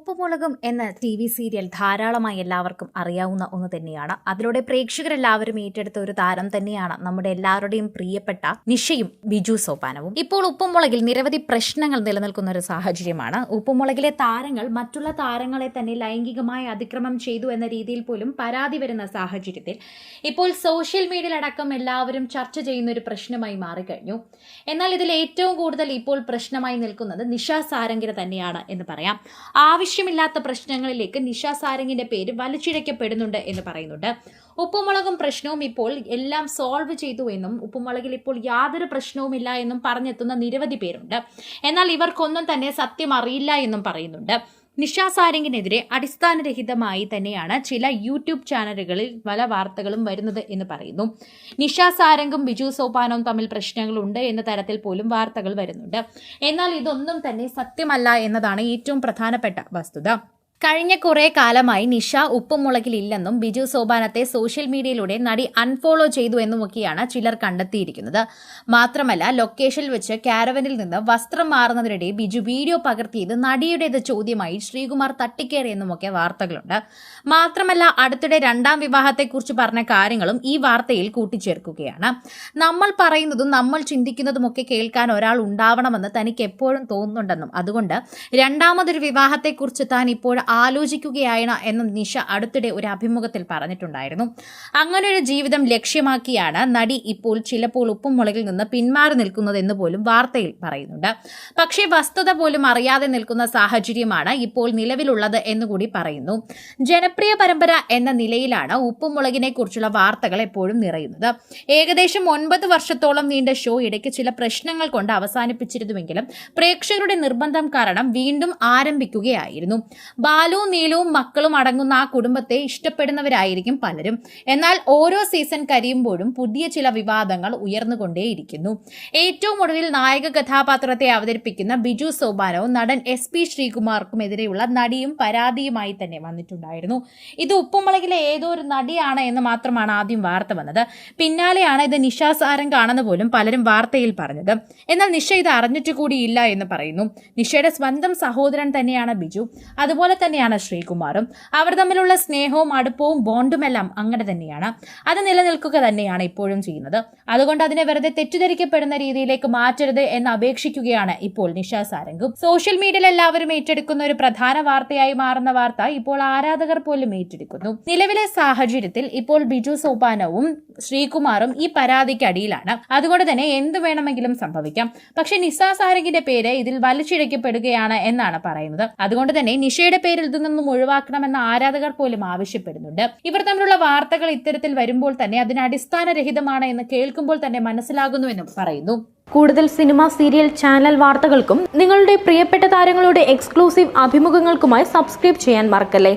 ഉപ്പുമുളകും എന്ന T V serial ധാരാളമായി എല്ലാവർക്കും അറിയാവുന്ന ഒന്ന് തന്നെയാണ്. അതിലൂടെ പ്രേക്ഷകരെല്ലാവരും ഏറ്റെടുത്ത ഒരു താരം തന്നെയാണ് നമ്മുടെ എല്ലാവരുടെയും പ്രിയപ്പെട്ട നിഷയും ബിജു സോപാനവും. ഇപ്പോൾ ഉപ്പുമുളകിൽ നിരവധി പ്രശ്നങ്ങൾ നിലനിൽക്കുന്ന ഒരു സാഹചര്യമാണ്. ഉപ്പുമുളകിലെ താരങ്ങൾ മറ്റുള്ള താരങ്ങളെ തന്നെ ലൈംഗികമായി അതിക്രമം ചെയ്തു എന്ന രീതിയിൽ പോലും പരാതി വരുന്ന സാഹചര്യത്തിൽ ഇപ്പോൾ സോഷ്യൽ മീഡിയയിലടക്കം എല്ലാവരും ചർച്ച ചെയ്യുന്ന ഒരു പ്രശ്നമായി മാറിക്കഴിഞ്ഞു. എന്നാൽ ഇതിൽ ഏറ്റവും കൂടുതൽ ഇപ്പോൾ പ്രശ്നമായി നിൽക്കുന്നത് നിഷ സാരംഗിര തന്നെയാണ് എന്ന് പറയാം. ആവശ്യമില്ലാത്ത പ്രശ്നങ്ങളിലേക്ക് നിഷ സാരംഗിന്റെ പേര് വലിച്ചിഴക്കപ്പെടുന്നുണ്ട് എന്ന് പറയുന്നുണ്ട്. ഉപ്പുമുളകും പ്രശ്നവും ഇപ്പോൾ എല്ലാം സോൾവ് ചെയ്തു എന്നും ഉപ്പുമുളകിൽ ഇപ്പോൾ യാതൊരു പ്രശ്നവുമില്ല എന്നും പറഞ്ഞെത്തുന്ന നിരവധി പേരുണ്ട്. എന്നാൽ ഇവർക്കൊന്നും തന്നെ സത്യം അറിയില്ല എന്നും പറയുന്നുണ്ട്. നിഷ സാരംഗിനെതിരെ അടിസ്ഥാനരഹിതമായി തന്നെയാണ് ചില യൂട്യൂബ് ചാനലുകളിൽ പല വാർത്തകളും വരുന്നത് എന്ന് പറയുന്നു. നിഷ സാരംഗും ബിജു സോപാനവും തമ്മിൽ പ്രശ്നങ്ങളുണ്ട് എന്ന തരത്തിൽ പോലും വാർത്തകൾ വരുന്നുണ്ട്. എന്നാൽ ഇതൊന്നും തന്നെ സത്യമല്ല എന്നതാണ് ഏറ്റവും പ്രധാനപ്പെട്ട വസ്തുത. കഴിഞ്ഞ കുറെ കാലമായി നിഷ ഉപ്പുമുളകിലില്ലെന്നും ബിജു സോപാനത്തെ സോഷ്യൽ മീഡിയയിലൂടെ നടി അൺഫോളോ ചെയ്തു എന്നുമൊക്കെയാണ് ചിലർ കണ്ടെത്തിയിരിക്കുന്നത്. മാത്രമല്ല ലൊക്കേഷനിൽ വെച്ച് കാരവനിൽ നിന്ന് വസ്ത്രം മാറുന്നതിനിടെ ബിജു വീഡിയോ പകർത്തിയത് നടിയുടേത് ചോദ്യമായി ശ്രീകുമാർ തട്ടിക്കേറിയെന്നുമൊക്കെ വാർത്തകളുണ്ട്. മാത്രമല്ല അടുത്തിടെ രണ്ടാം വിവാഹത്തെക്കുറിച്ച് പറഞ്ഞ കാര്യങ്ങളും ഈ വാർത്തയിൽ കൂട്ടിച്ചേർക്കുകയാണ്. നമ്മൾ പറയുന്നതും നമ്മൾ ചിന്തിക്കുന്നതുമൊക്കെ കേൾക്കാൻ ഒരാൾ ഉണ്ടാവണമെന്ന് തനിക്ക് എപ്പോഴും തോന്നുന്നുണ്ടെന്നും. അതുകൊണ്ട് രണ്ടാമതൊരു വിവാഹത്തെക്കുറിച്ച് താൻ ഇപ്പോൾ ആലോചിക്കുകയാണ് എന്ന് നിഷ അടുത്തിടെ ഒരു അഭിമുഖത്തിൽ പറഞ്ഞിട്ടുണ്ടായിരുന്നു. അങ്ങനെ ഒരു ജീവിതം ലക്ഷ്യമാക്കിയാണ് നടി ഇപ്പോൾ ചിലപ്പോൾ ഉപ്പും മുളകിൽ നിന്ന് പിന്മാറി നിൽക്കുന്നത് എന്ന് പോലും വാർത്തയിൽ പറയുന്നുണ്ട്. പക്ഷേ വസ്തുത പോലും അറിയാതെ നിൽക്കുന്ന സാഹചര്യമാണ് ഇപ്പോൾ നിലവിലുള്ളത് എന്നുകൂടി പറയുന്നു. ജനപ്രിയ പരമ്പര എന്ന നിലയിലാണ് ഉപ്പും മുളകിനെ കുറിച്ചുള്ള വാർത്തകൾ എപ്പോഴും നിറയുന്നത്. ഏകദേശം ഒൻപത് വർഷത്തോളം നീണ്ട ഷോ ഇടയ്ക്ക് ചില പ്രശ്നങ്ങൾ കൊണ്ട് അവസാനിപ്പിച്ചിരുന്നുവെങ്കിലും പ്രേക്ഷകരുടെ നിർബന്ധം കാരണം വീണ്ടും ആരംഭിക്കുകയായിരുന്നു. ബാലുവും നീലവും മക്കളും അടങ്ങുന്ന ആ കുടുംബത്തെ ഇഷ്ടപ്പെടുന്നവരായിരിക്കും പലരും. എന്നാൽ ഓരോ സീസൺ കരിയുമ്പോഴും പുതിയ ചില വിവാദങ്ങൾ ഉയർന്നുകൊണ്ടേയിരിക്കുന്നു. ഏറ്റവും ഒടുവിൽ നായക കഥാപാത്രത്തെ അവതരിപ്പിക്കുന്ന ബിജു സോബാനവും നടൻ എസ് പി ശ്രീകുമാർക്കുമെതിരെയുള്ള നടിയും പരാതിയുമായി തന്നെ വന്നിട്ടുണ്ടായിരുന്നു. ഇത് ഉപ്പുമുളകിലെ ഏതോ ഒരു നടിയാണ് എന്ന് മാത്രമാണ് ആദ്യം വാർത്ത വന്നത്. പിന്നാലെയാണ് ഇത് നിഷ സാരംഗാണെന്ന് പോലും പലരും വാർത്തയിൽ പറഞ്ഞത്. എന്നാൽ നിഷ ഇത് അറിഞ്ഞിട്ട് കൂടിയില്ല എന്ന് പറയുന്നു. നിഷയുടെ സ്വന്തം സഹോദരൻ തന്നെയാണ് ബിജു. അതുപോലെ തന്നെയാണ് ശ്രീകുമാറും. അവർ തമ്മിലുള്ള സ്നേഹവും അടുപ്പവും ബോണ്ടുമെല്ലാം അങ്ങനെ തന്നെയാണ്. അത് നിലനിൽക്കുക തന്നെയാണ് ഇപ്പോഴും ചെയ്യുന്നത്. അതുകൊണ്ട് അതിനെ വെറുതെ തെറ്റിദ്ധരിക്കപ്പെടുന്ന രീതിയിലേക്ക് മാറ്റരുത് എന്ന് അപേക്ഷിക്കുകയാണ് ഇപ്പോൾ നിഷ സാരംഗും. സോഷ്യൽ മീഡിയയിൽ എല്ലാവരും ഏറ്റെടുക്കുന്ന ഒരു പ്രധാന വാർത്തയായി മാറുന്ന വാർത്ത ഇപ്പോൾ ആരാധകർ പോലും ഏറ്റെടുക്കുന്നു. നിലവിലെ സാഹചര്യത്തിൽ ഇപ്പോൾ ബിജു സോപാനവും ശ്രീകുമാറും ഈ പരാതിക്ക് അടിയിലാണ്. അതുകൊണ്ട് തന്നെ എന്ത് വേണമെങ്കിലും സംഭവിക്കാം. പക്ഷെ നിസ സാരംഗിന്റെ പേര് ഇതിൽ വലിച്ചിഴക്കപ്പെടുകയാണ് എന്നാണ് പറയുന്നത്. അതുകൊണ്ട് തന്നെ നിഷയുടെ പേരിൽ ഇതിൽ നിന്നും ഒഴിവാക്കണമെന്ന് ആരാധകർ പോലും ആവശ്യപ്പെടുന്നുണ്ട്. ഇവർ തമ്മിലുള്ള വാർത്തകൾ ഇത്തരത്തിൽ വരുമ്പോൾ തന്നെ അതിന് അടിസ്ഥാനരഹിതമാണ് എന്ന് കേൾക്കുമ്പോൾ തന്നെ മനസ്സിലാകുന്നുവെന്നും പറയുന്നു. കൂടുതൽ സിനിമ സീരിയൽ ചാനൽ വാർത്തകൾക്കും നിങ്ങളുടെ പ്രിയപ്പെട്ട താരങ്ങളുടെ എക്സ്ക്ലൂസീവ് അഭിമുഖങ്ങൾക്കുമായി സബ്സ്ക്രൈബ് ചെയ്യാൻ മറക്കല്ലേ?